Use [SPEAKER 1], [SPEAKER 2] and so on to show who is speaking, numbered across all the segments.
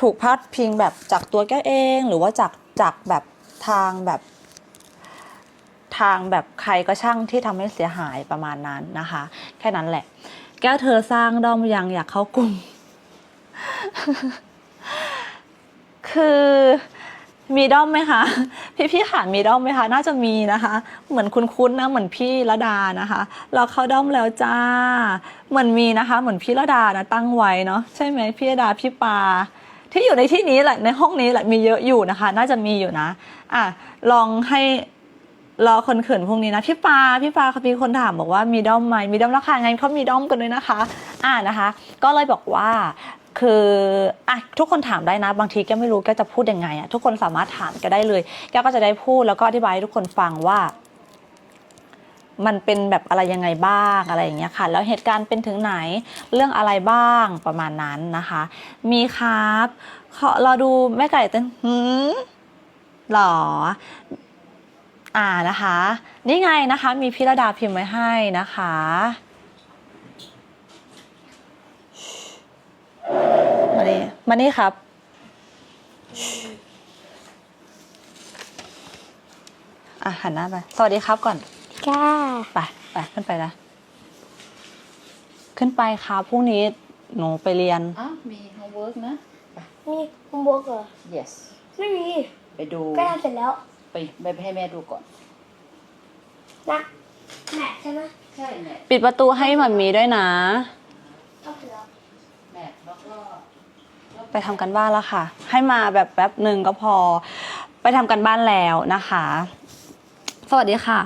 [SPEAKER 1] ถูกพาดพิงแบบจากตัวแก้วเอง หรือว่าจากจากแบบทางแบบทางแบบใครก็ช่างที่ทำให้เสียหายประมาณนั้นนะคะ แค่นั้นแหละ แก้วเธอสร้างด้อมยังอยากเข้ากลุ่ม คือมีด้อมไหมคะ พี่พี่ๆค่ะมีด้อมไหมคะ น่าจะมีนะคะ เหมือนคุ้นนะ เหมือนพี่ระดานะคะ เราเข้าด้อมแล้วจ้า เหมือนมีนะคะ เหมือนพี่ระดานะตั้งไว้เนาะใช่ไหมพี่ระดาพี่ปา ที่อยู่ในที่นี้แหละในห้องนี้แหละมีเยอะอยู่นะคะ น่าจะมีอยู่นะ อะลองให้รอคนเขินพวกนี้นะพี่ปาพี่ปาเขามีคนถามบอกว่ามีด้อมไหมมีด้อมราคาไงเขามีด้อมกันด้วยนะคะ อ่านะคะ ก็เลยบอกว่าคืออะทุกคนถามได้นะ บางทีแกไม่รู้แกจะพูดยังไงอะทุกคนสามารถถามแกได้เลยแกก็จะได้พูดแล้วก็อธิบายให้ทุกคนฟังว่า มันเป็นแบบอะไรยังไงบ้างอะไรอย่างเงี้ยค่ะ แล้วเหตุการณ์เป็นถึงไหนเรื่องอะไรบ้างประมาณนั้นนะคะ มีครับขอรอดูแม่ไก่เต้นหืมหรออ่านะคะ นี่ไงนะคะ มีพิรดาพิมพ์ไว้ให้นะคะ มานี่มานี่ครับ อะหันหน้าไป สวัสดีครับก่อน
[SPEAKER 2] จ้า
[SPEAKER 1] ไปไปขึ้นไปนะ ขึ้นไปครับพรุ่งนี้หนูไปเรียน
[SPEAKER 3] อ้าวมีโฮมเวิร์กนะ
[SPEAKER 2] นี่คุณบอกเหรอ
[SPEAKER 3] yes
[SPEAKER 2] ไม่มี
[SPEAKER 3] ไปดู
[SPEAKER 2] ก็ทำเสร็จแล้ว
[SPEAKER 3] ไปไปให้แม่ดูก่อน
[SPEAKER 2] นะแม่ใช่ไหม
[SPEAKER 3] ใช่แม่
[SPEAKER 1] ปิดประตูให้หมามีด้วยนะ
[SPEAKER 2] ทำเสร็จแล้ว
[SPEAKER 3] แม่แล้วก็
[SPEAKER 1] ไปทำกันบ้านแล้วค่ะ ให้มาแบบแป๊บหนึ่งก็พอ ไปทำกันบ้านแล้วนะคะ สวัสดีค่ะ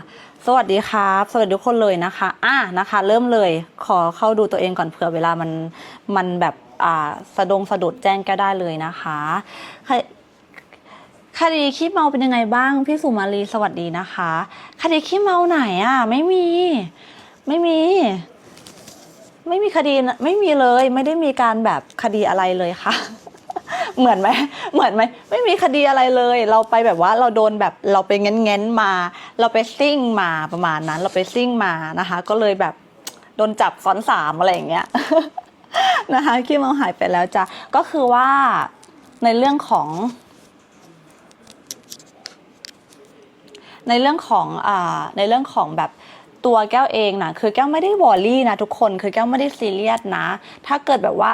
[SPEAKER 1] สวัสดีครับ สวัสดีทุกคนเลยนะคะอะนะคะ เริ่มเลยขอเข้าดูตัวเองก่อนเผื่อเวลามันมันแบบอ่าสะดงสะดุดแจ้งก็ได้เลยนะคะครคดีขี้เมาเป็นยังไงบ้างพี่สุมาลีสวัสดีนะคะ คดีขี้เมาไหนอะ ไม่มี ไม่มี ไม่มีคดีนะไม่มีเลย ไม่ได้มีการแบบคดีอะไรเลยค่ะ เหมือนไหมเหมือนไหมไม่มีคดีอะไรเลย เราไปแบบว่าเราโดนแบบเราไปเง้นเง้นมา เราไปซิ่งมาประมาณนั้น เราไปซิ่งมานะคะ ก็เลยแบบโดนจับซ้อนสามอะไรอย่างเงี้ยนะคะขี้เมาหายไปแล้วจ้ะก็คือว่าในเรื่องของ ในเรื่องของอ่าในเรื่องของแบบตัวแก้วเองนะคือแก้วไม่ได้วอลลี่นะทุกคน คือแก้วไม่ได้ซีเรียสนะ ถ้าเกิดแบบว่า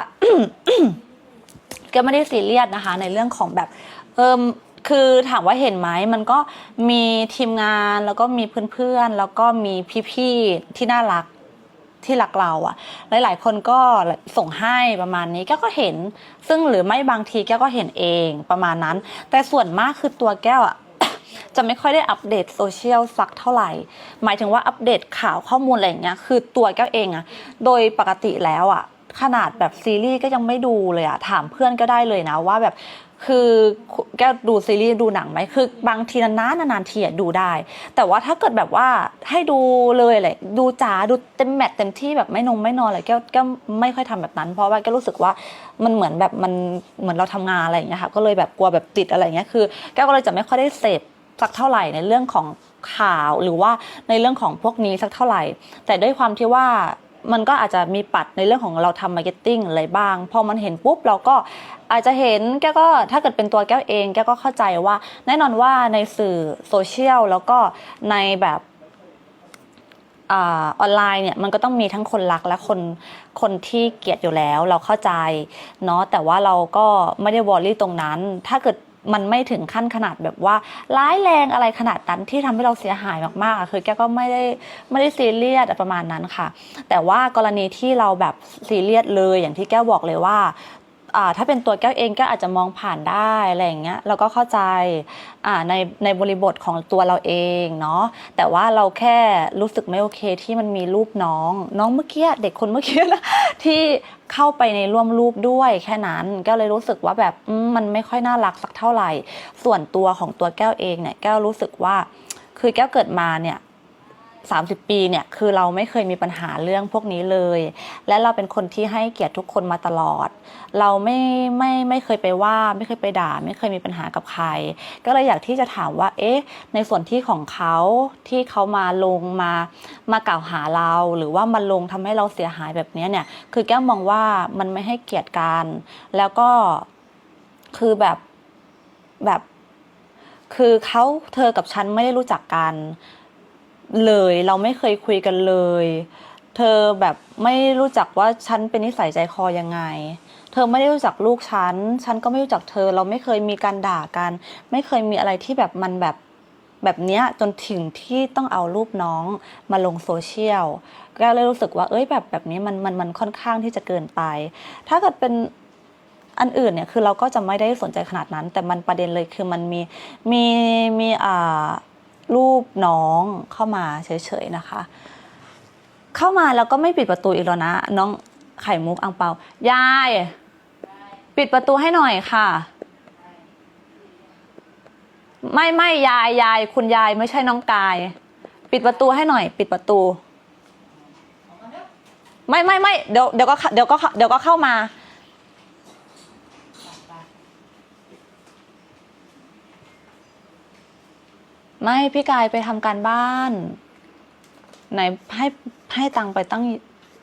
[SPEAKER 1] ก้วไม่ได้ซีเรียสนะคะ ในเรื่องของแบบเออคือถามว่าเห็นไหมมันก็มีทีมงานแล้วก็มีเพื่อนๆ แล้วก็มีพี่ๆ ที่น่ารักที่รักเราอะหลายๆ คนก็ส่งให้ประมาณนี้แก้วก็เห็น ซึ่งหรือไม่บางทีแก้วก็เห็นเองประมาณนั้น แต่ส่วนมากคือตัวแก้วอะจะไม่ค่อยได้อัปเดตโซเชียลสักเท่าไหร่ หมายถึงว่าอัปเดตข่าวข้อมูลอะไรอย่างเงี้ย คือตัวแก้วเองอะโดยปกติแล้วอะ ขนาดแบบซีรีส์ก็ยังไม่ดูเลยอะถามเพื่อนก็ได้เลยนะว่าแบบคือแกดูซีรีส์ดูหนังไหมคือบางทีนานๆนานๆทีอะดูได้ แต่ว่าถ้าเกิดแบบว่าให้ดูเลยอะไรดูจ๋าดูเต็มแมตต์เต็มที่แบบไม่นงไม่นอนอะไรแกก้วไม่ค่อยทำแบบนั้น เพราะว่าแกรู้สึกว่ามันเหมือนแบบมันเหมือนเราทำงานอะไรอย่างเงี้ยค่ะก็เลยแบบกลัวแบบติดอะไรอย่างเงี้ยคือแกก็เลยจะไม่ค่อยได้เสพสักเท่าไหร่ในเรื่องของข่าวหรือว่าในเรื่องของพวกนี้สักเท่าไหร่ แต่ด้วยความที่ว่า มันก็อาจจะมีปัดในเรื่องของเราทำมาร์เก็ตติ้งอะไรบ้าง พอมันเห็นปุ๊บเราก็อาจจะเห็นแกก็ถ้าเกิดเป็นตัวแก้วเองแกก็เข้าใจว่า แน่นอนว่าในสื่อโซเชียลแล้วก็ในแบบอออนไลน์เนี่ยมันก็ต้องมีทั้งคนรักและคนคนที่เกลียดอยู่แล้ว เราเข้าใจเนาะแต่ว่าเราก็ไม่ได้วอรี่ตรงนั้น ถ้าเกิด มันไม่ถึงขั้นขนาดแบบว่าร้ายแรงอะไรขนาดนั้นที่ทำให้เราเสียหายมากๆคือแกก็ไม่ได้ไม่ได้ซีเรียสประมาณนั้นค่ะ แต่ว่ากรณีที่เราแบบซีเรียสเลยอย่างที่แกบอกเลยว่า ถ้าเป็นตัวแก้วเองก็อาจจะมองผ่านได้อะไรอย่างเงี้ยเราก็เข้าใจอ่าในในบริบทของตัวเราเองเนาะแต่ว่าเราแค่รู้สึกไม่โอเคที่มันมีรูปน้อง น้องเมื่อกี้เด็กคนเมื่อกี้นะที่เข้าไปในร่วมรูปด้วยแค่นั้นก็เลยรู้สึกว่าแบบมันไม่ค่อยน่ารักสักเท่าไหร่ ส่วนตัวของตัวแก้วเองเนี่ยแก้วรู้สึกว่าคือแก้วเกิดมาเนี่ย 30 ปีเนี่ยคือเราไม่เคยมีปัญหาเรื่องพวกนี้เลย และเราเป็นคนที่ให้เกียรติทุกคนมาตลอด เราไม่ไม่ไม่เคยไปว่าไม่เคยไปด่า ไม่เคยมีปัญหากับใคร ก็เลยอยากที่จะถามว่า เอ๊ะ ในส่วนที่ของเขาที่เขามาลงมามากล่าวหาเรา หรือว่ามาลงทำให้เราเสียหายแบบนี้เนี่ยคือแก้วมองว่ามันไม่ให้เกียรติกันแล้วก็คือแบบแบบ คือเขาเธอกับฉันไม่ได้รู้จักกัน เลย เราไม่เคยคุยกันเลย เธอแบบไม่รู้จักว่าฉันเป็นนิสัยใจคอยังไง เธอไม่ได้รู้จักลูกฉัน ฉันก็ไม่รู้จักเธอ เราไม่เคยมีการด่ากัน ไม่เคยมีอะไรที่แบบมันแบบแบบเนี้ยจนถึงที่ต้องเอารูปน้องมาลงโซเชียลก็เลยรู้สึกว่าเอ้ยแบบแบบนี้มันมันมันค่อนข้างที่จะเกินไป ถ้าเกิดเป็นอันอื่นเนี่ยคือเราก็จะไม่ได้สนใจขนาดนั้น แต่มันประเด็นเลยคือมันมีมีมีอ่า รูปน้องเข้ามาเฉยๆนะคะ เข้ามาแล้วก็ไม่ปิดประตูอีกแล้วนะ น้องไข่มุกอังเปายาย ปิดประตูให้หน่อยค่ะ ไม่ไม่ยายยายคุณยายไม่ใช่น้องกาย ปิดประตูให้หน่อย ปิดประตู ไม่ไม่ไม่เดี๋ยวเดี๋ยวก็เดี๋ยวก็เดี๋ยวก็เข้ามา ไม่พี่กายไปทำการบ้าน ไหนให้ให้ตังค์ไปตั้ง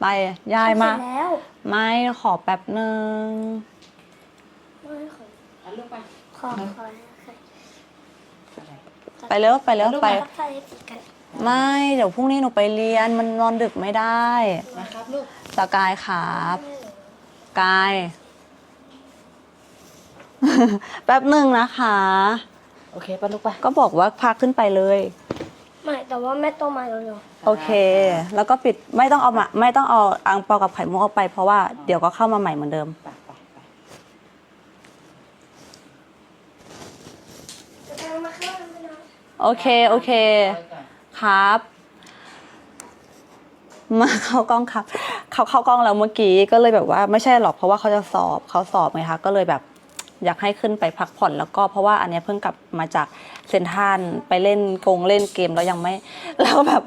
[SPEAKER 1] ไปยายมา
[SPEAKER 2] เสร็จแล้ว
[SPEAKER 1] ไม่ขอแป๊บหนึ่ง
[SPEAKER 2] ไม่ขอ
[SPEAKER 3] เอาลูกไป
[SPEAKER 2] ขอขอ
[SPEAKER 3] อะไร
[SPEAKER 1] ไปเร็วไปเร็วไป
[SPEAKER 2] รักษาสิกัน
[SPEAKER 1] ไม่เดี๋ยวพรุ่งนี้หนูไปเรียนมันนอนดึกไม่ได้
[SPEAKER 3] นะครับลูก
[SPEAKER 1] สกายครับกาย แป๊บหนึ่งนะคะ
[SPEAKER 3] โอเคป่ะลูกไป
[SPEAKER 1] ก็บอกว่าพาขึ้นไปเลย
[SPEAKER 2] ไม่แต่ว่าแม่ต้องมาเร็ว
[SPEAKER 1] โอเค แล้วก็ปิดไม่ต้องเอามาไม่ต้องเอาอังเปากับไข่มุกออกไป เพราะว่าเดี๋ยวก็เข้ามาใหม่เหมือนเดิม
[SPEAKER 3] ไปไปไป
[SPEAKER 2] ๆจะมาเข้ามาเนาะ
[SPEAKER 1] โอเค โอเค
[SPEAKER 3] ไปก่อน
[SPEAKER 1] ครับ มาเข้ากล้องครับ เขาเข้ากล้องแล้วเมื่อกี้ก็เลยแบบว่าไม่ใช่หรอกเพราะว่าเขาจะสอบเขาสอบไงคะก็เลยแบบ อยากให้ขึ้นไปพักผ่อนแล้วก็เพราะว่าอันเนี้ยเพิ่งกลับมาจากเซนทรันไปเล่นกงเล่นเกมแล้วยังไม่แล้วแบบ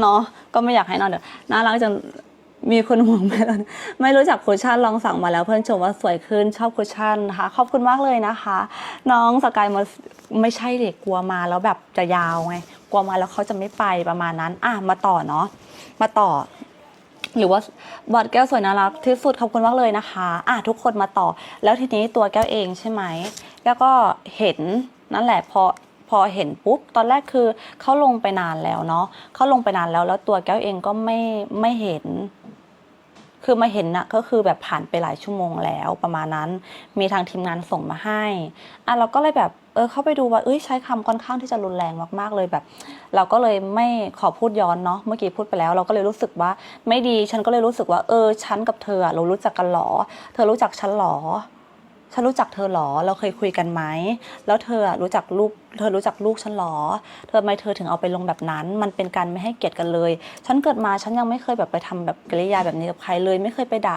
[SPEAKER 1] เนาะก็ไม่อยากให้นอนเดี๋ยวน่ารักจังมีคนห่วงไหมล่ะไม่รู้จักคุชชั่นลองสั่งมาแล้วเพื่อนชมว่าสวยขึ้นชอบคุชชั่นนะคะขอบคุณมากเลยนะคะ น้องสกายมาไม่ใช่เด็กกลัวมาแล้วแบบจะยาวไงกลัวมาแล้วเขาจะไม่ไปประมาณนั้น อะมาต่อเนาะมาต่อ หรือว่าบอดแก้วสวยน่ารักที่สุดขอบคุณมากเลยนะคะอะทุกคนมาต่อ แล้วทีนี้ตัวแก้วเองใช่ไหมแก้วก็เห็นนั่นแหละพอพอเห็นปุ๊บตอนแรกคือเขาลงไปนานแล้วเนาะเขาลงไปนานแล้วแล้วตัวแก้วเองก็ไม่ไม่เห็น คือมาเห็นนะก็คือแบบผ่านไปหลายชั่วโมงแล้วประมาณนั้น มีทางทีมงานส่งมาให้อะเราก็เลยแบบเออเข้าไปดูว่าเอ้ยใช้คำค่อนข้างที่จะรุนแรงมาก ๆ เลยแบบ เราก็เลยไม่ขอพูดย้อนเนาะเมื่อกี้พูดไปแล้ว เราก็เลยรู้สึกว่าไม่ดีฉันก็เลยรู้สึกว่า เออฉันกับเธอเรารู้จักกันหรอ เธอรู้จักฉันหรอ ฉันรู้จักเธอหรอ เราเคยคุยกันไหม แล้วเธอรู้จักลูก เธอรู้จักลูกฉันหรอ เธอทำไมเธอถึงเอาไปลงแบบนั้น มันเป็นการไม่ให้เกียรติกันเลย ฉันเกิดมาฉันยังไม่เคยแบบไปทำแบบกริยาแบบนี้กับใครเลย ไม่เคยไปด่า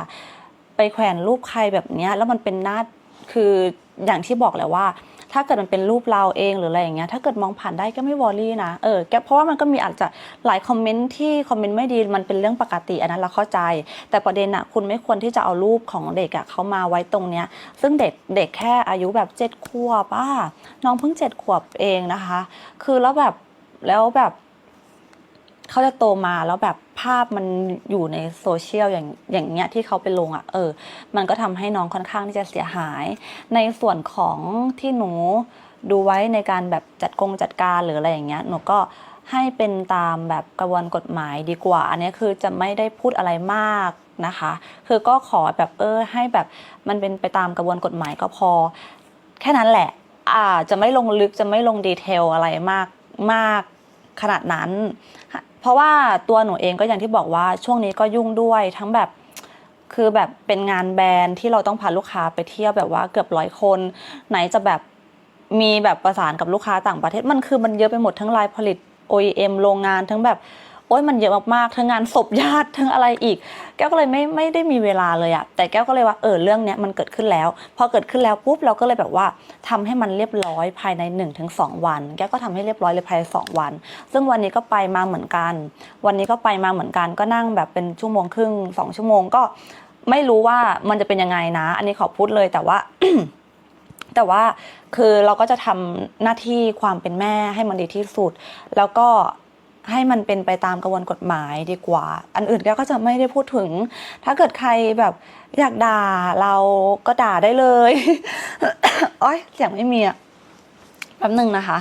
[SPEAKER 1] ไปแขวนรูปใครแบบเนี้ย แล้วมันเป็นหน้า คืออย่างที่บอกแหละว่า ถ้าเกิดมันเป็นรูปเราเองหรืออะไรอย่างเงี้ยถ้าเกิดมองผ่านได้ก็ไม่วอรี่นะเออแกเพราะว่ามันก็มีอาจจะหลายคอมเมนต์ที่คอมเมนต์ไม่ดีมันเป็นเรื่องปกติอันนั้นเราเข้าใจ แต่ประเด็นอะคุณไม่ควรที่จะเอารูปของเด็กอะเขามาไว้ตรงเนี้ยซึ่งเด็กเด็กแค่อายุแบบเจ็ดขวบป้าน้องเพิ่งเจ็ดขวบเองนะคะ คือแล้วแบบแล้วแบบ เขาจะโตมาแล้วแบบภาพมันอยู่ในโซเชียลอย่างอย่างเงี้ยที่เขาไปลงอะ่ะเออ มันก็ทำให้น้องค่อนข้างที่จะเสียหาย ในส่วนของที่หนูดูไว้ในการแบบจัดกงจัดการหรืออะไรอย่างเงี้ยหนูก็ให้เป็นตามแบบกระบวนกฎหมายดีกว่า อันนี้คือจะไม่ได้พูดอะไรมากนะคะ คือก็ขอแบบเออให้แบบมันเป็นไปตามกระบวนกฎหมายก็พอ แค่นั้นแหละอ่าจะไม่ลงลึกจะไม่ลงดีเทลอะไรมากมากขนาดนั้น เพราะว่าตัวหนูเองก็อย่างที่บอกว่าช่วงนี้ก็ยุ่งด้วยทั้งแบบคือแบบเป็นงานแบรนด์ที่เราต้องพาลูกค้าไปเที่ยวแบบว่าเกือบร้อยคน ไหนจะแบบมีแบบประสานกับลูกค้าต่างประเทศมันคือมันเยอะไปหมดทั้งรายผลิต OEM โรงงานทั้งแบบ โอ้ยมันเยอะมากๆทั้งงานศพญาติทั้งอะไรอีก แก้วก็เลยไม่ไม่ได้มีเวลาเลยอะแต่แก้วก็เลยว่าเออเรื่องเนี้ยมันเกิดขึ้นแล้ว พอเกิดขึ้นแล้วปุ๊บเราก็เลยแบบว่าทำให้มันเรียบร้อยภายใน1นถึงสวัน แก้วก็ทำให้เรียบร้อยเลยภายในสองวัน ซึ่งวันนี้ก็ไปมาเหมือนกัน วันนี้ก็ไปมาเหมือนกันก็นั่งแบบเป็นชั่วโมงครึ่งสองชั่วโมงก็ไม่รู้ว่ามันจะเป็นยังไงนะ อันนี้ขอพูดเลยแต่ว่า แต่ว่าคือเราก็จะทำหน้าที่ความเป็นแม่ให้มันดีที่สุด แล้วก็ ให้มันเป็นไปตามกระบวนกฎหมายดีกว่า อันอื่นแกก็จะไม่ได้พูดถึง ถ้าเกิดใครแบบอยากด่าเราก็ด่าได้เลยโอ้ยเสียงไม่มีอะแป๊บหนึ่งนะคะ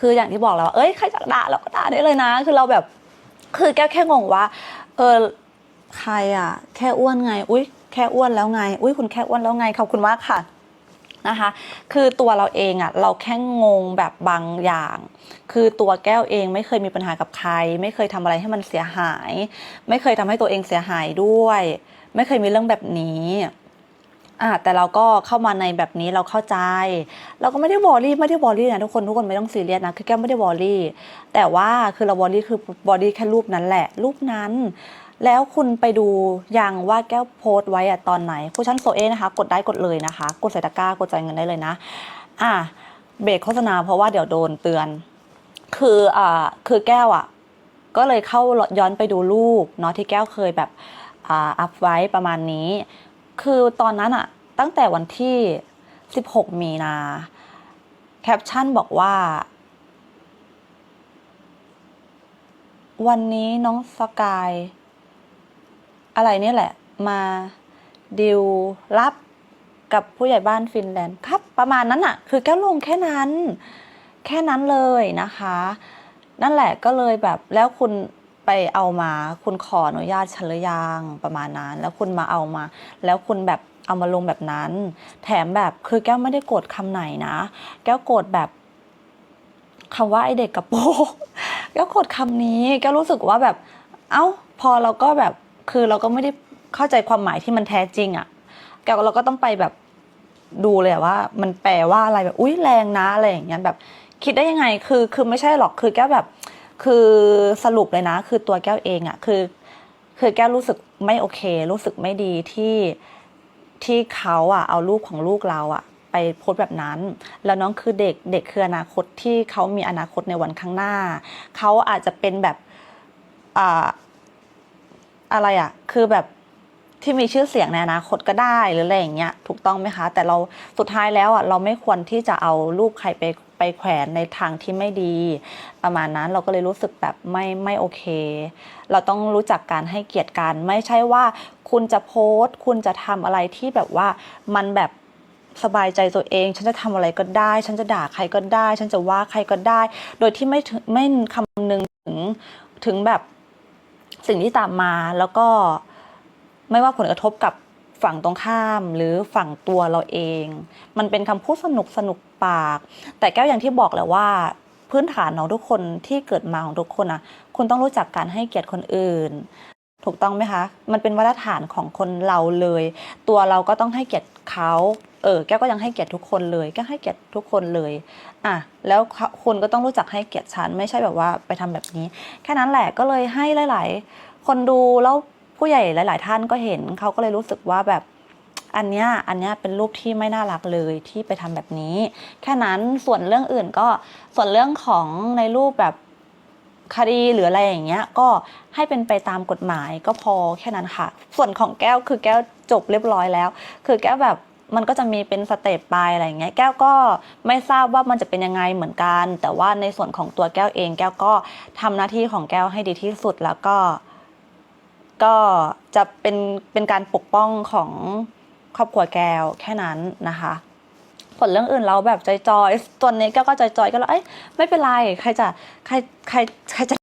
[SPEAKER 1] คืออย่างที่บอกแล้วว่าเอ้ยใครจะด่าเราก็ด่าได้เลยนะ คือเราแบบ คือแก้แค่งงว่า เออใครอะ แค่อ้วนไง อุ้ยแค่อ้วนแล้วไง อุ้ยคุณแค่อ้วนแล้วไงขอบคุณมากค่ะ นะคะ คือตัวเราเองอะเราแค่งงแบบบางอย่าง คือตัวแก้วเองไม่เคยมีปัญหากับใคร ไม่เคยทำอะไรให้มันเสียหาย ไม่เคยทำให้ตัวเองเสียหายด้วย ไม่เคยมีเรื่องแบบนี้อะแต่เราก็เข้ามาในแบบนี้เราเข้าใจ เราก็ไม่ได้วอรี่ไม่ได้วอรี่นะทุกคนทุกคนไม่ต้องซีเรียสนะคือแก้วไม่ได้วอรี่ แต่ว่าคือเราวอรี่คือบอดี้แค่รูปนั้นแหละ รูปนั้น แล้วคุณไปดูยังว่าแก้วโพสต์ไว้อะตอนไหนคูชั่นโซเอนะคะ กดได้กดเลยนะคะ กดใส่ตะกร้ากดจ่ายเงินได้เลยนะ อะเบรกโฆษณาเพราะว่าเดี๋ยวโดนเตือน คืออ่าคือแก้วอะ ก็เลยเข้าย้อนไปดูรูปเนาะที่แก้วเคยแบบอ่าอัพไว้ประมาณนี้ คือตอนนั้นอะตั้งแต่วันที่ 16 มีนาแคปชั่นบอกว่า วันนี้น้องสกาย อะไรเนี่ยแหละ มาดิวรับกับผู้ใหญ่บ้านฟินแลนด์ครับ ประมาณนั้นอะคือแก้วลงแค่นั้น แค่นั้นเลยนะคะ นั่นแหละก็เลยแบบแล้วคุณไปเอามาคุณขออนุญาตฉันหรือยังประมาณนั้น แล้วคุณมาเอามา แล้วคุณแบบเอามาลงแบบนั้น แถมแบบคือแก้วไม่ได้โกรธคำไหนนะ แก้วโกรธแบบคำว่าไอเด็กกระโปงแก้วโกรธคำนี้แก้วรู้สึกว่าแบบ เอ้าพอเราก็แบบ คือเราก็ไม่ได้เข้าใจความหมายที่มันแท้จริงอะ่ะแก้วเราก็ต้องไปแบบดูเลยว่า มันแปลว่าอะไรแบบอุ้ยแรงนะอะไรอย่างเงี้ยแบบคิดได้ยังไงคือคือไม่ใช่หรอกคือแก้วแบบ คือสรุปเลยนะ คือตัวแก้วเองอะ่ะคือ คือแก้วรู้สึกไม่โอเค รู้สึกไม่ดีที่ที่เขาอะ เอาลูกของลูกเราอะไปโพสต์แบบนั้น แล้วน้องคือเด็กเด็กคืออนาคตที่เขามีอนาคตในวันข้างหน้าเขาอาจจะเป็นแบบอ่า อะไรอะคือแบบที่มีชื่อเสียงในอนาคตก็ได้หรืออะไรอย่างเงี้ยถูกต้องไหมคะ แต่เราสุดท้ายแล้วอะเราไม่ควรที่จะเอารูปใครไปไปแขวนในทางที่ไม่ดี ประมาณนั้นเราก็เลยรู้สึกแบบไม่ไม่โอเค เราต้องรู้จักการให้เกียรติกัน ไม่ใช่ว่าคุณจะโพสต์ คุณจะทำอะไรที่แบบว่ามันแบบสบายใจตัวเอง ฉันจะทำอะไรก็ได้ ฉันจะด่าใครก็ได้ ฉันจะว่าใครก็ได้ โดยที่ไม่ถึงไม่คำนึงถึงถึงแบบ สิ่งที่ตามมาแล้วก็ไม่ว่าผลกระทบกับฝั่งตรงข้ามหรือฝั่งตัวเราเอง มันเป็นคำพูดสนุกสนุกปาก แต่แก้วอย่างที่บอกแหละว่า พื้นฐานของทุกคนที่เกิดมาของทุกคนอะ คุณต้องรู้จักการให้เกียรติคนอื่น ถูกต้องไหมคะ มันเป็นมาตรฐานของคนเราเลย ตัวเราก็ต้องให้เกียรติเขาเออแก้วก็ยังให้เกียรติทุกคนเลยก้วให้เกียรติทุกคนเลย อะแล้วคุณก็ต้องรู้จักให้เกียรติฉันไม่ใช่แบบว่าไปทำแบบนี้ แค่นั้นแหละก็เลยให้หลาย ๆ คนดูแล้วผู้ใหญ่หลาย ๆ ท่านก็เห็นเขาก็เลยรู้สึกว่าแบบอันเนี้ยอันเนี้ยเป็นรูปที่ไม่น่ารักเลยที่ไปทำแบบนี้ แค่นั้นส่วนเรื่องอื่นก็ส่วนเรื่องของในรูปแบบ คดีหรืออะไรอย่างเงี้ยก็ให้เป็นไปตามกฎหมายก็พอแค่นั้นค่ะ ส่วนของแก้วคือแก้วจบเรียบร้อยแล้ว คือแก้วแบบมันก็จะมีเป็นสเตปไปอะไรอย่างเงี้ยแก้วก็ไม่ทราบว่ามันจะเป็นยังไงเหมือนกัน แต่ว่าในส่วนของตัวแก้วเอง แก้วก็ทำหน้าที่ของแก้วให้ดีที่สุดแล้วก็ ก็จะเป็นเป็นการปกป้องของครอบครัวแก้วแค่นั้นนะคะ ส่วนเรื่องอื่นเราแบบจอยๆส่วนนี้แก้วก็จอยๆก็แล้วเอ้ยไม่เป็นไรใครจะใครใครใครจะ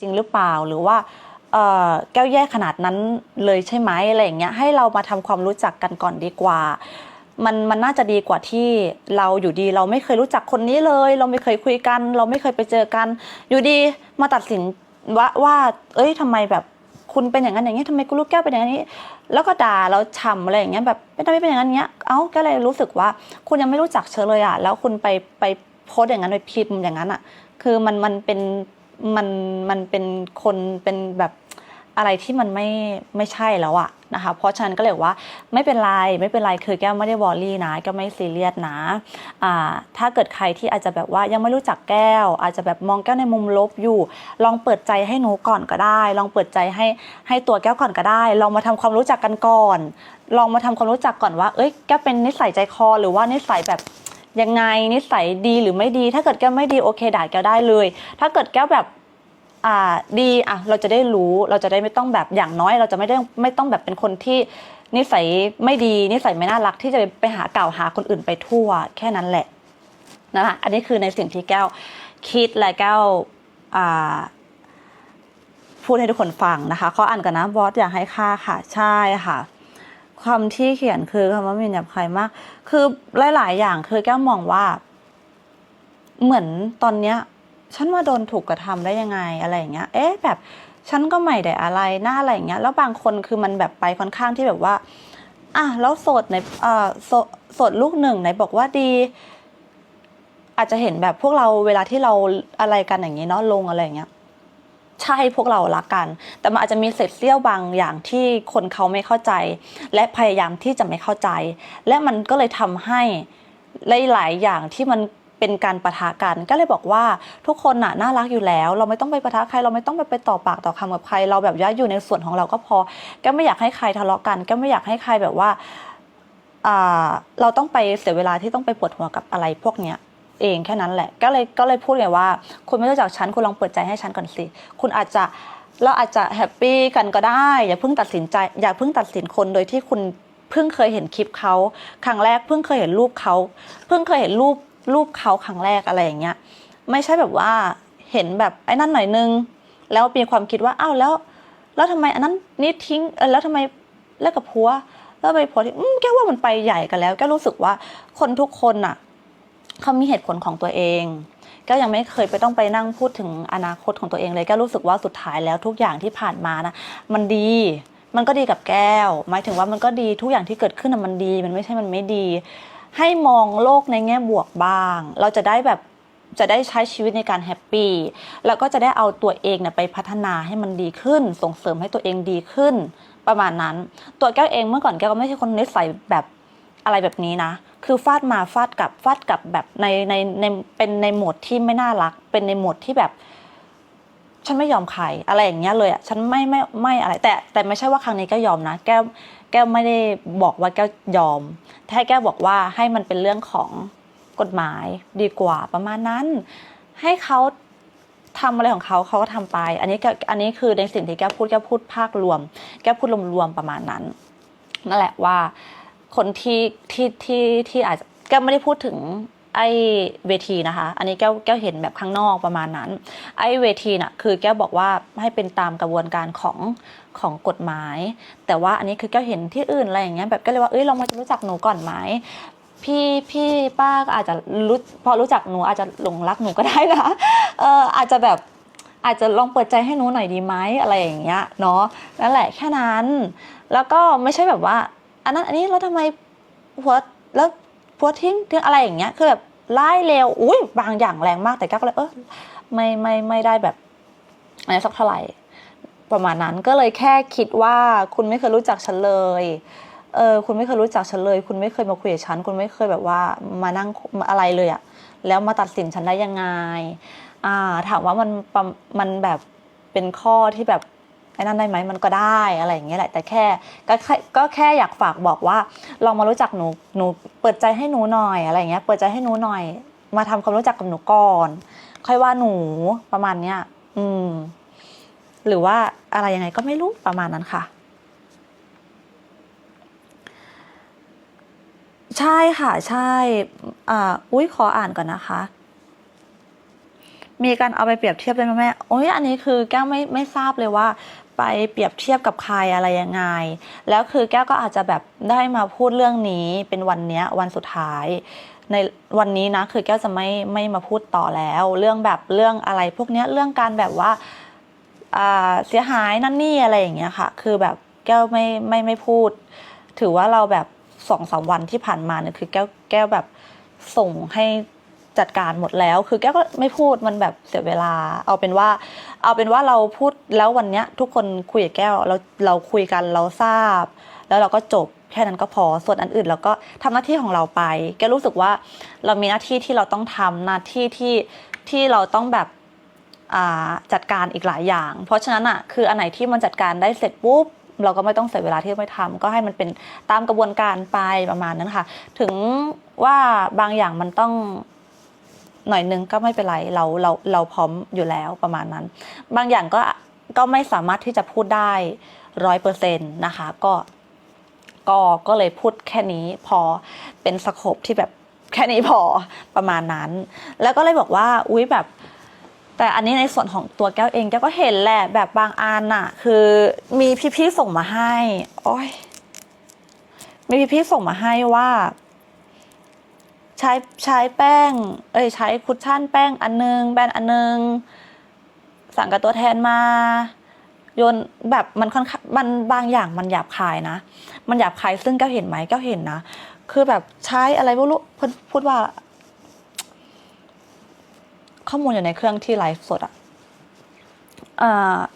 [SPEAKER 1] จริงหรือเปล่าหรือว่า แก้วแย่ขนาดนั้นเลยใช่ไหมอะไรอย่างเงี้ยให้เรามาทำความรู้จักกันก่อนดีกว่า มันมันน่าจะดีกว่าที่เราอยู่ดีเราไม่เคยรู้จักคนนี้เลย เราไม่เคยคุยกัน เราไม่เคยไปเจอกัน อยู่ดีมาตัดสินว่าว่า เอ้ยทำไมแบบคุณเป็นอย่างนั้นอย่างนี้ทำไมกูลูกแก้วเป็นอย่างนี้ แล้วก็ด่าแล้วฉ่ำอะไรอย่างเงี้ยแบบไม่ทำไมเป็นอย่างนั้นเงี้ย เอ้าก็เลยรู้สึกว่า คุณยังไม่รู้จักเชอเลยอะแล้วคุณไปไปโพสอย่างนั้นไปพิมพ์อย่างนั้นอะ คือมันมันเป็นมันมันเป็นคนเป็นแบบ อะไรที่มันไม่ไม่ใช่แล้วอะนะคะ เพราะฉะนั้นก็เลยว่าไม่เป็นไรไม่เป็นไรคือแก้วไม่ได้วอรี่นะแก้วไม่ซีเรียสนะอ่าถ้าเกิดใครที่อาจจะแบบว่ายังไม่รู้จักแก้ว อาจจะแบบมองแก้วในมุมลบอยู่ ลองเปิดใจให้หนูก่อนก็ได้ ลองเปิดใจให้ให้ตัวแก้วก่อนก็ได้ ลองมาทำความรู้จักกันก่อน ลองมาทำความรู้จักก่อนว่า เอ้ยแก้วเป็นนิสัยใจคอ หรือว่านิสัยแบบยังไงนิสัยดีหรือไม่ดี ถ้าเกิดแก้วไม่ดีโอเคด่าแก้วได้เลย ถ้าเกิดแก้วแบบ อ่าดีอะเราจะได้รู้เราจะได้ไม่ต้องแบบอย่างน้อย เราจะไม่ได้ไม่ต้องแบบเป็นคนที่นิสัยไม่ดีนิสัยไม่น่ารักที่จะไปหากล่าวหาคนอื่นไปทั่ว แค่นั้นแหละนะคะอันนี้คือในสิ่งที่แก้วคิดและแก้วอ่าพูดให้ทุกคนฟังนะคะขาอ่านกันนะบอสอยากให้ค่าค่ะใช่ค่ะคำที่เขียนคือคำว่ามินหยาบคายมาก คือหลาย ๆ อย่างคือแก้วมองว่า เหมือนตอนเนี้ย ฉันว่าโดนถูกกระทำได้ยังไงอะไรอย่างเงี้ย เอ๊ะแบบฉันก็ไม่ได้อะไรหน้าอะไรอย่างเงี้ย แล้วบางคนคือมันแบบไปค่อนข้างที่แบบว่า อะแล้วโสดในเอ่อโสโสดลูกหนึ่งไหนบอกว่าดี อาจจะเห็นแบบพวกเราเวลาที่เราอะไรกันอย่างนี้เนาะลงอะไรอย่างเงี้ยใช่พวกเรารักกัน แต่มันอาจจะมีเศษเสี้ยวบางอย่างที่คนเขาไม่เข้าใจ และพยายามที่จะไม่เข้าใจ และมันก็เลยทำให้หลายๆอย่างที่มัน เป็นการประทะกันก็เลยบอกว่าทุกคนน่ะน่ารักอยู่แล้ว เราไม่ต้องไปประทะใครเราไม่ต้องไปไปต่อปากต่อคำกับใคร เราแบบย้ายอยู่ในส่วนของเราก็พอ ก็ไม่อยากให้ใครทะเลาะกัน ก็ไม่อยากให้ใครแบบว่าอ่าเราต้องไปเสียเวลาที่ต้องไปปวดหัวกับอะไรพวกเนี้ยเองแค่นั้นแหละ ก็เลยก็เลยพูดไงว่า คุณไม่รู้จักฉันคุณลองเปิดใจให้ฉันก่อนสิคุณอาจจะเราอาจจะแฮปปี้กันก็ได้ อย่าเพิ่งตัดสินใจ อย่าเพิ่งตัดสินคนโดยที่คุณเพิ่งเคยเห็นคลิปเขาครั้งแรกเพิ่งเคยเห็นรูปเขาเพิ่งเคยเห็นรูป รูปเขาครั้งแรกอะไรอย่างเงี้ยไม่ใช่แบบว่าเห็นแบบไอ้นั่นหน่อยนึง แล้วมีความคิดว่าอ้าวแล้ว แล้วทำไมอันนั้นนี่ทิ้งเออแล้วทำไมเลิกกับผัวแล้วไปผัวที่อืมแกว่ามันไปใหญ่กันแล้วแกรู้สึกว่าคนทุกคนน่ะเขามีเหตุผลของตัวเองก็ยังไม่เคยไปต้องไปนั่งพูดถึงอนาคตของตัวเองเลยก็รู้สึกว่าสุดท้ายแล้วทุกอย่างที่ผ่านมานะมันดี มันก็ดีกับแก้ว หมายถึงว่ามันก็ดีทุกอย่างที่เกิดขึ้นมันดี มันไม่ใช่มันไม่ดี ให้มองโลกในแง่บวกบ้าง เราจะได้แบบจะได้ใช้ชีวิตในการแฮปปี้แล้วก็จะได้เอาตัวเองเนี่ยไปพัฒนาให้มันดีขึ้น ส่งเสริมให้ตัวเองดีขึ้น ประมาณนั้น ตัวแก้วเองเมื่อก่อนแก้วก็ไม่ใช่คนนิสัยแบบอะไรแบบนี้นะ คือฟาดมาฟาดกลับฟาดกลับแบบในในในเป็นในโหมดที่ไม่น่ารัก เป็นในโหมดที่แบบ ฉันไม่ยอมใครอะไรอย่างเงี้ยเลยอะฉันไม่ไม่ไม่อะไร แต่แต่ไม่ใช่ว่าครั้งนี้แก้วยอมนะ แก้ว แก้วไม่ได้บอกว่าแก้วยอมแต่ให้แก้วบอกว่าให้มันเป็นเรื่องของกฎหมายดีกว่าประมาณนั้น ให้เขาทำอะไรของเขาเขาก็ทำไป อันนี้ก้วอันนี้คือในสิ่งที่แก้วพูดแก้วพูดภาครวม แก้วพูดรวมๆประมาณนั้นนั่นแหละว่าคนที่ที่ที่ที่อาจจะแก้วไม่ได้พูดถึง ไอ้เวทีนะคะ อันนี้แก้วแก้วเห็นแบบข้างนอกประมาณนั้น ไอ้เวทีน่ะคือแก้วบอกว่าให้เป็นตามกระบวนการของของกฎหมาย แต่ว่าอันนี้คือแก้วเห็นที่อื่นอะไรอย่างเงี้ยแบบก็เลยว่าเอ้ยลองมารู้จักหนูก่อนไหมพี่พี่ป้าก็อาจจะรู้พอรู้จักหนูอาจจะหลงรักหนูก็ได้นะเอออาจจะแบบอาจจะลองเปิดใจให้หนูหน่อยดีไหมอะไรอย่างเงี้ยเนาะนั่นแหละแค่นั้น แล้วก็ไม่ใช่แบบว่า อันนั้นอันนี้แล้วทำไมหัวแล้ว หัวทิ้งทิ้งอะไรอย่างเงี้ยคือแบบไล่เร็วอุ้ยบางอย่างแรงมากแต่ก้วก็เลยเออไม่ไม่ไม่ได้แบบอะไรสักเท่าไหร่ประมาณนั้นก็เลยแค่คิดว่าคุณไม่เคยรู้จักฉันเลยเออคุณไม่เคยรู้จักฉันเลย คุณไม่เคยมาคุยกับฉัน คุณไม่เคยแบบว่ามานั่งอะไรเลยอะแล้วมาตัดสินฉันได้ยังไง อ่า ถามว่ามันมันแบบเป็นข้อที่แบบ ไอ้นั่นได้ไหมมันก็ได้อะไรอย่างเงี้ยแหละ แต่แค่ก็แค่ก็แค่อยากฝากบอกว่าลองมารู้จักหนูหนูเปิดใจให้หนูหน่อยอะไรอย่างเงี้ยเปิดใจให้หนูหน่อย มาทำความรู้จักกับหนูก่อน ค่อยว่าหนูประมาณเนี้ยอืม หรือว่าอะไรยังไงก็ไม่รู้ประมาณนั้นค่ะ ใช่ค่ะ ใช่อ่าอุ้ยขออ่านก่อนนะคะมีการเอาไปเปรียบเทียบได้ไหมแม่ โอ้ยอันนี้คือแก้วไม่ไม่ทราบเลยว่า ไปเปรียบเทียบกับใครอะไรยังไง แล้วคือแก้วก็อาจจะแบบได้มาพูดเรื่องนี้เป็นวันเนี้ยวันสุดท้าย ในวันนี้นะคือแก้วจะไม่ไม่มาพูดต่อแล้ว เรื่องแบบเรื่องอะไร พวกเนี้ยเรื่องการแบบว่าอ่าเสียหายนั่นนี่อะไรอย่างเงี้ยค่ะ คือแบบแก้วไม่ไม่ไม่พูด ถือว่าเราแบบสองสามวันที่ผ่านมาเนี่ยคือแก้วแก้วแบบส่งให้ จัดการหมดแล้ว คือแก้ก็ไม่พูดมันแบบเสียเวลา เอาเป็นว่า เอาเป็นว่าเราพูดแล้ววันเนี้ยทุกคนคุยกับแก้วเราเราคุยกันเราทราบ แล้วเราก็จบแค่นั้นก็พอส่วนอันอื่นเราก็ทำหน้าที่ของเราไป แกรู้สึกว่าเรามีหน้าที่ที่เราต้องทำหน้าที่ที่ที่เราต้องแบบจัดการอีกหลายอย่าง เพราะฉะนั้นอะคืออันไหนที่มันจัดการได้เสร็จปุ๊บเราก็ไม่ต้องเสียเวลาที่ไม่ทำก็ให้มันเป็นตามกระบวนการไปประมาณนั้นค่ะ ถึงว่าบางอย่างมันต้อง หน่อยนึงก็ไม่เป็นไรเราเราเราพร้อมอยู่แล้วประมาณนั้น บางอย่างก็ก็ไม่สามารถที่จะพูดได้ร้อยเปอร์เซ็นต์นะคะก็ก็ก็เลยพูดแค่นี้พอเป็นสโคปที่แบบแค่นี้พอประมาณนั้น แล้วก็เลยบอกว่าอุ้ยแบบแต่อันนี้ในส่วนของตัวแก้วเองแก้วก็เห็นแหละแบบบางอันน่ะคือมีพี่ๆส่งมาให้ โอ้ยมีพี่ๆส่งมาให้ว่า ใช้ใช้แป้ง เอ้ยใช้คุชชั่นแป้งอันนึงแบรนด์อันนึง สั่งกับตัวแทนมาโยนแบบมันค่อนข้างมันบางอย่างมันหยาบคายนะ มันหยาบคายซึ่งแก้วเห็นไหมแก้วเห็นนะ คือแบบใช้อะไรไม่รู้นพูดว่า ข้อมูลอยู่ในเครื่องที่ไลฟ์สดอะ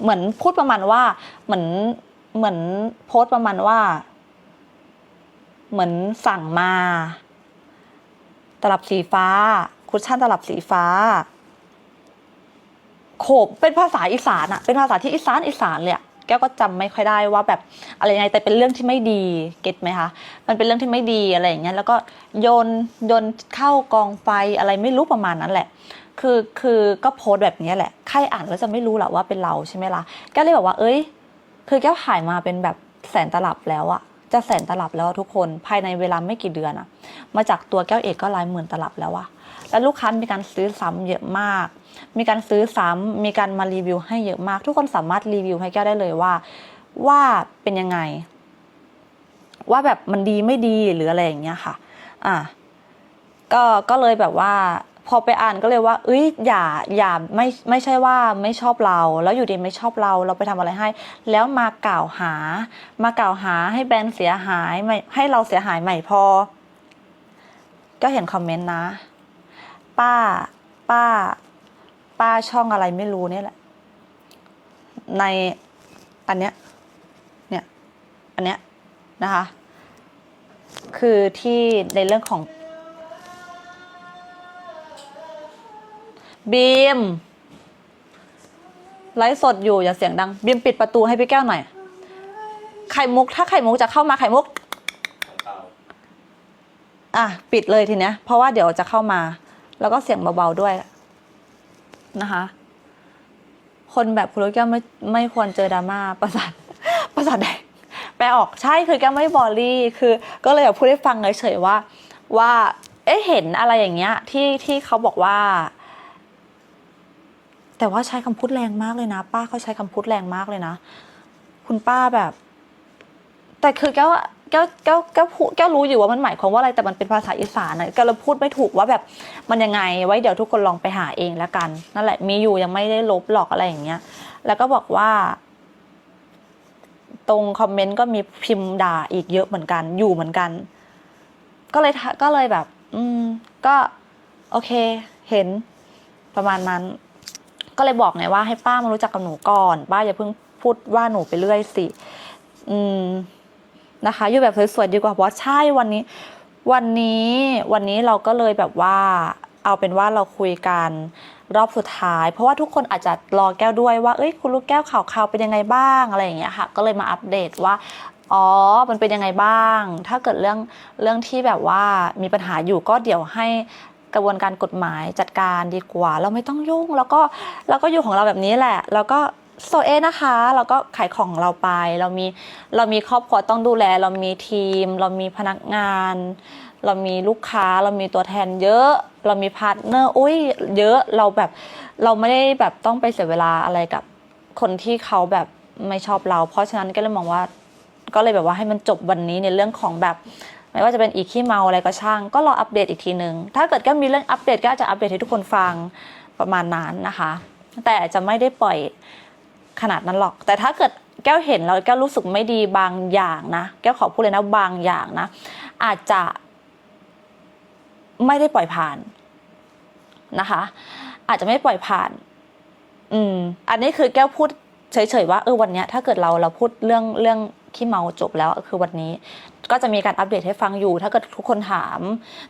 [SPEAKER 1] เหมือนพูดประมาณว่า เหมือนเหมือนโพสต์ประมาณว่า เหมือนสั่งมา ตลับสีฟ้า คุชชั่นตลับสีฟ้า โขบเป็นภาษาอีสานอะเป็นภาษาที่อีสานอีสานเลยอะแก้วก็จำไม่ค่อยได้ว่าแบบอะไรยังไงแต่เป็นเรื่องที่ไม่ดีเก็ตไหมคะมันเป็นเรื่องที่ไม่ดีอะไรอย่างเงี้ยแล้วก็โยนโยนเข้ากองไฟอะไรไม่รู้ประมาณนั้นแหละ คือคือก็โพสต์แบบนี้แหละใครอ่านก็จะไม่รู้หรอกว่าเป็นเราใช่ไหมล่ะแก้วเลยบอกว่า เอ้ย คือแก้วถ่ายมาเป็นแบบแสนตลับแล้วอะ จะแสนตลับแล้วทุกคนภายในเวลาไม่กี่เดือนอะมาจากตัวแก้วเอกก็หลายหมื่นตลับแล้วอะแล้วลูกค้ามีการซื้อซ้ำเยอะมาก มีการซื้อซ้ำมีการมารีวิวให้เยอะมาก ทุกคนสามารถรีวิวให้แก้วได้เลยว่า ว่าเป็นยังไง ว่าแบบมันดีไม่ดีหรืออะไรอย่างเงี้ยค่ะ อะก็ก็เลยแบบว่า พอไปอ่านก็เลยว่า เอ้ยอย่าอย่าไม่ไม่ใช่ว่าไม่ชอบเรา แล้วอยู่ดีไม่ชอบเรา เราไปทำอะไรให้ แล้วมากล่าวหา มากล่าวหาให้แบรนด์เสียหายไม่ให้เราเสียหายใหม่พอ ก็เห็นคอมเมนต์นะ ป้า ป้า ป้าช่องอะไรไม่รู้เนี่ยแหละ ในอันเนี้ยเนี่ยอันเนี้ยนะคะ คือที่ในเรื่องของ บีมไลฟ์สดอยู่อย่าเสียงดัง บีมปิดประตูให้พี่แก้วหน่อย ไข่มุก ถ้าไข่มุกจะเข้ามาไข่มุก อะ ปิดเลยทีเนี้ย เพราะว่าเดี๋ยวจะเข้ามา แล้วก็เสียงเบาๆด้วยนะคะ คนแบบคุณลูกแก้วไม่ไม่ควรเจอดราม่าประสาทประสาทแดงแปลออกใช่คือแก้วไม่บอลลี่ คือ ก็เลยอยากพูดให้ฟังเฉยๆว่า ว่า เอ๊ะเห็นอะไรอย่างเงี้ย ที่ที่เขาบอกว่า แต่ว่าใช้คำพูดแรงมากเลยนะ ป้าเขาใช้คำพูดแรงมากเลยนะ คุณป้าแบบ แต่คือแก้วแก้วแก้วแก้วพูดแก้วรู้อยู่ว่ามันหมายความว่าอะไรแต่มันเป็นภาษาอีสานนะแก้วเราพูดไม่ถูกว่าแบบมันยังไงไว้เดี๋ยวทุกคนลองไปหาเองแล้วกัน นั่นแหละมีอยู่ยังไม่ได้ลบหรอกอะไรอย่างเงี้ย แล้วก็บอกว่า ตรงคอมเมนต์ก็มีพิมพ์ด่าอีกเยอะเหมือนกัน อยู่เหมือนกัน ก็เลยก็เลยแบบ อืม ก็ โอเค เห็นประมาณนั้น ก็เลยบอกไงว่าให้ป้ามารู้จักกับหนูก่อนป้าอย่าเพิ่งพูดว่าหนูไปเรื่อยสิ อืมนะคะ อยู่แบบสวยๆดีกว่าเพราะใช่วันนี้ วันนี้วันนี้เราก็เลยแบบว่า เอาเป็นว่าเราคุยกันรอบสุดท้าย เพราะว่าทุกคนอาจจะรอแก้วด้วยว่า เอ้ยคุณลูกแก้วข่าวข่าวเป็นยังไงบ้างอะไรอย่างเงี้ยค่ะ ก็เลยมาอัปเดตว่าอ๋อ มันเป็นยังไงบ้าง ถ้าเกิดเรื่องเรื่องที่แบบว่ามีปัญหาอยู่ก็เดี๋ยวให้ กระบวนการกฎหมายจัดการดีกว่า เราไม่ต้องยุ่ง แล้วก็เราก็อยู่ของเราแบบนี้แหละ แล้วก็โซเอนะคะเราก็ขายของเราไป เรามีเรามีครอบครัวต้องดูแล เรามีทีม เรามีพนักงาน เรามีลูกค้า เรามีตัวแทนเยอะ เรามีพาร์ทเนอร์อุ้ยเยอะเราแบบเราไม่ได้แบบต้องไปเสียเวลาอะไรกับคนที่เขาแบบไม่ชอบเรา เพราะฉะนั้นก็เลยมองว่า ก็เลยแบบว่าให้มันจบวันนี้ในเรื่องของแบบ ไม่ว่าจะเป็นอีขี้เมาอะไรก็ช่าง ก็รออัปเดตอีกทีหนึ่งถ้าเกิดแก็มีเรื่องอัปเดตก็อาจะอัปเดตให้ทุกคนฟังประมาณนั้นนะคะ แต่จะไม่ได้ปล่อยขนาดนั้นหรอก แต่ถ้าเกิดแก้วเห็นแล้วแก้วรู้สึกไม่ดีบางอย่างนะ แก้วขอพูดเลยนะบางอย่างนะ อาจจะไม่ได้ปล่อยผ่านนะคะ อาจจะไม่ปล่อยผ่าน อืม อันนี้คือแก้วพูดเฉยๆว่าเออวันนี้ถ้าเกิดเราเราพูดเรื่องเรื่องขี้เมาจบแล้วคือวันนี้ ก็จะมีการอัปเดตให้ฟังอยู่ ถ้าเกิดทุกคนถาม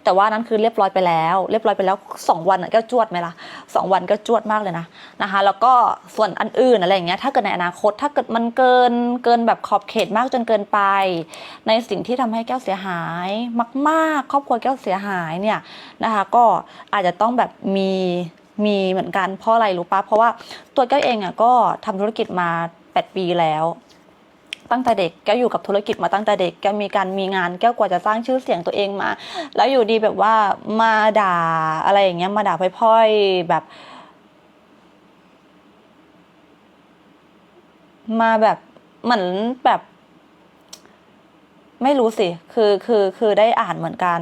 [SPEAKER 1] แต่ว่านั้นคือเรียบร้อยไปแล้ว เรียบร้อยไปแล้วสองวันอะแก้วจวดไหมล่ะสองวันก็จวดมากเลยนะนะคะแล้วก็ส่วนอันอื่นอะไรอย่างเงี้ยถ้าเกิดในอนาคตถ้าเกิดมันเกินเกินแบบขอบเขตมากจนเกินไป ในสิ่งที่ทำให้แก้วเสียหายมาก ๆ ครอบครัวแก้วเสียหายเนี่ยนะคะก็อาจจะต้องแบบมีมีเหมือนกันเพราะอะไรรู้ปะเพราะว่าตัวแก้วเองอะก็ทำธุรกิจมา 8 ปีแล้ว ตั้งแต่เด็กแก้วอยู่กับธุรกิจมาตั้งแต่เด็กแก้วมีการมีงานแก้วกว่าจะสร้างชื่อเสียงตัวเองมา แล้วอยู่ดีแบบว่ามาด่าอะไรอย่างเงี้ยมาด่าพล่อยๆแบบมาแบบเหมือนแบบ ไม่รู้สิ คือคือคือได้อ่านเหมือนกัน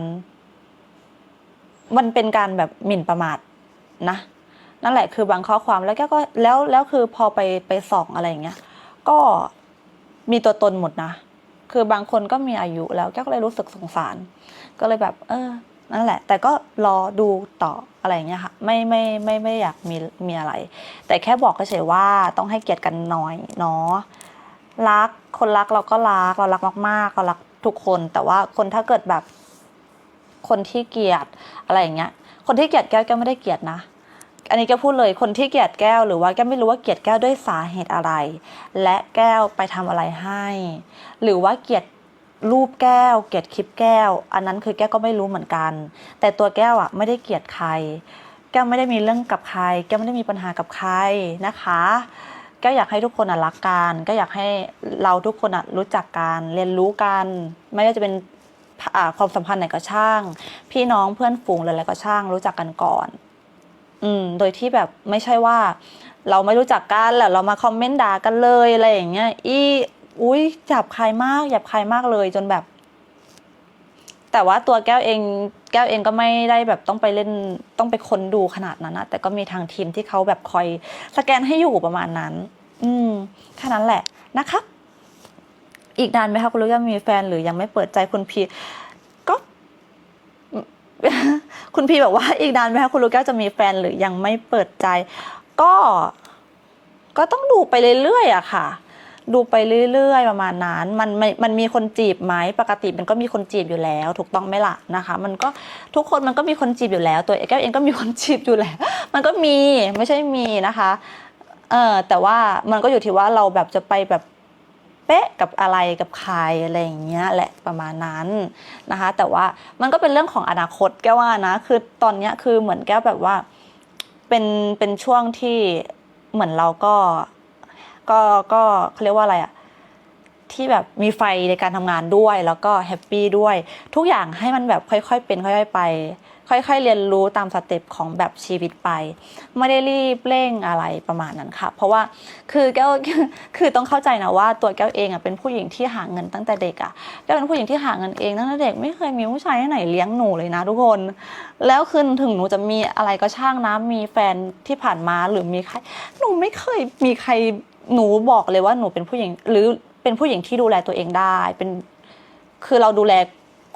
[SPEAKER 1] มันเป็นการแบบหมิ่นประมาทนะ นั่นแหละคือบางข้อความแล้วแกก็แล้วแล้วคือพอไปไปส่องอะไรอย่างเงี้ย ก็ มีตัวตนหมดนะ คือบางคนก็มีอายุแล้วแกก็เลยรู้สึกสงสาร ก็เลยแบบ เออ นั่นแหละ แต่ก็รอดูต่ออะไรอย่างเงี้ยค่ะ ไม่ไม่ไม่ไม่อยากมีมีอะไร แต่แค่บอกเฉยๆว่าต้องให้เกียรติกันน้อยเนาะ รัก คนรักเราก็รัก เรารักมากๆเรารักทุกคน แต่ว่าคนถ้าเกิดแบบ คนที่เกลียดอะไรอย่างเงี้ย คนที่เกลียดแก้วแก้วไม่ได้เกลียดนะ อันนี้แก้พูดเลยคนที่เกลียดแก้วหรือว่าแก้ไม่รู้ว่าเกลียดแก้วด้วยสาเหตุอะไร และแก้วไปทำอะไรให้ หรือว่าเกลียดรูปแก้ว เกลียดคลิปแก้ว อันนั้นคือแก้วก็ไม่รู้เหมือนกัน แต่ตัวแก้วอะไม่ได้เกลียดใคร แก้วไม่ได้มีเรื่องกับใคร แก้วไม่ได้มีปัญหากับใครนะคะแก้วอยากให้ทุกคนอะรักกันก็อยากให้เราทุกคนอะรู้จักกันเรียนรู้กัน ไม่ว่าจะเป็นความสัมพันธ์ไหนก็ช่าง พี่น้องเพื่อนฝูงอะไรก็ช่างรู้จักกันก่อน อืม โดยที่แบบไม่ใช่ว่า เราไม่รู้จักกันแหล้วเรามาคอมเมนต์ด่ากันเลยอะไรอย่างเงี้ย อีอุ้ยหยาบคายมากหยาบคายมากเลยจนแบบ แต่ว่าตัวแก้วเอง แก้วเองก็ไม่ได้แบบต้องไปเล่นต้องไปค้นดูขนาดนั้นนะแต่ก็มีทางทีมที่เขาแบบคอยสแกนให้อยู่ประมาณนั้น อืมแค่นั้นแหละนะคะอีกนานไหมคะคุณลูกยังมีแฟนหรือยังไม่เปิดใจคุณพี คุณพีบอกว่าอีกนานไหมคะคุณลูกแก้วจะมีแฟนหรือยังไม่เปิดใจ ก็ก็ต้องดูไปเรื่อยๆอะค่ะ ดูไปเรื่อยๆ ประมาณนั้นมันมันมันมีคนจีบไหมปกติมันก็มีคนจีบอยู่แล้ว ถูกต้องไหมล่ะนะคะ มันก็ทุกคนมันก็มีคนจีบอยู่แล้ว ตัวแก้วเองก็มีคนจีบอยู่แล้ว มันก็มีไม่ใช่มีนะคะเออแต่ว่ามันก็อยู่ที่ว่าเราแบบจะไปแบบ เป๊ะกับอะไรกับใครอะไรอย่างเงี้ยแหละประมาณนั้นนะคะ แต่ว่ามันก็เป็นเรื่องของอนาคตแก้ว่านะ คือตอนเนี้ยคือเหมือนแก้วแบบว่าเป็นเป็นช่วงที่เหมือนเราก็ก็ก็เขาเรียกว่าอะไรอะที่แบบมีไฟในการทำงานด้วย แล้วก็แฮปปี้ด้วย ทุกอย่างให้มันแบบค่อยๆเป็นค่อย ๆไป ค่อยๆเรียนรู้ตามสเต็ปของแบบชีวิตไป ไม่ได้รีบเร่งอะไรประมาณนั้นค่ะ เพราะว่าคือแก้วคือต้องเข้าใจนะว่าตัวแก้วเองอะเป็นผู้หญิงที่หาเงินตั้งแต่เด็กอะแก้วเป็นผู้หญิงที่หาเงินเองตั้งแต่เด็กไม่เคยมีผู้ชายไหนเลี้ยงหนูเลยนะทุกคน แล้วคือถึงหนูจะมีอะไรก็ช่างนะมีแฟนที่ผ่านมาหรือมีใครหนูไม่เคยมีใครหนูบอกเลยว่าหนูเป็นผู้หญิงหรือเป็นผู้หญิงที่ดูแลตัวเองได้เป็นคือเราดูแล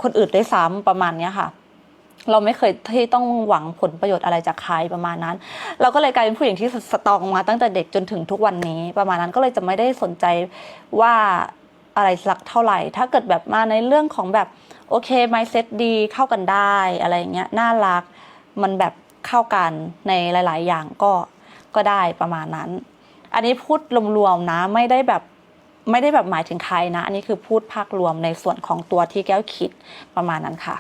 [SPEAKER 1] คนอื่นได้ซ้ำประมาณเนี้ยค่ะ เราไม่เคยที่ต้องหวังผลประโยชน์อะไรจากใครประมาณนั้น เราก็เลยกลายเป็นผู้หญิงที่สตรองมาตั้งแต่เด็กจนถึงทุกวันนี้ ประมาณนั้นก็เลยจะไม่ได้สนใจว่าอะไรสักเท่าไหร่ ถ้าเกิดแบบมาในเรื่องของแบบโอเค mindset ดีเข้ากันได้อะไรเงี้ยน่ารักมันแบบเข้ากันในหลาย ๆ อย่างก็ก็ได้ประมาณนั้น อันนี้พูดรวมๆนะไม่ได้แบบไม่ได้แบบหมายถึงใครนะ อันนี้คือพูดภาครวมในส่วนของตัวที่แก้วคิดประมาณนั้นค่ะ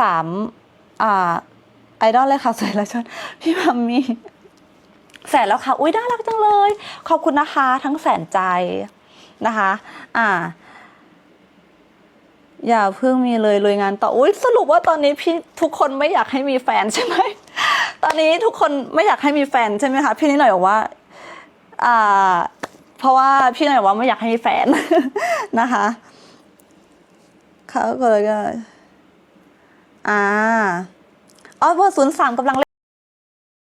[SPEAKER 1] สามอ่าไอดอลเลยค่ะสวยแล้วชนพี่มัมมี่แสนแล้วค่ะ อุ้ยน่ารักจังเลย ขอบคุณนะคะ ทั้งแสนใจนะคะ อ่า อย่าเพิ่งมีเลยเลยงานต่อ อุ้ยสรุปว่าตอนนี้พี่ทุกคนไม่อยากให้มีแฟนใช่ไหม ตอนนี้ทุกคนไม่อยากให้มีแฟนใช่ไหมคะ พี่นิดหน่อยบอกว่า อ่า เพราะว่าพี่หน่อยบอกว่าไม่อยากให้มีแฟนนะคะเขาก็เลยก็ อ่าอ๋อเบอร์ศูนย์สามกำลังเล่น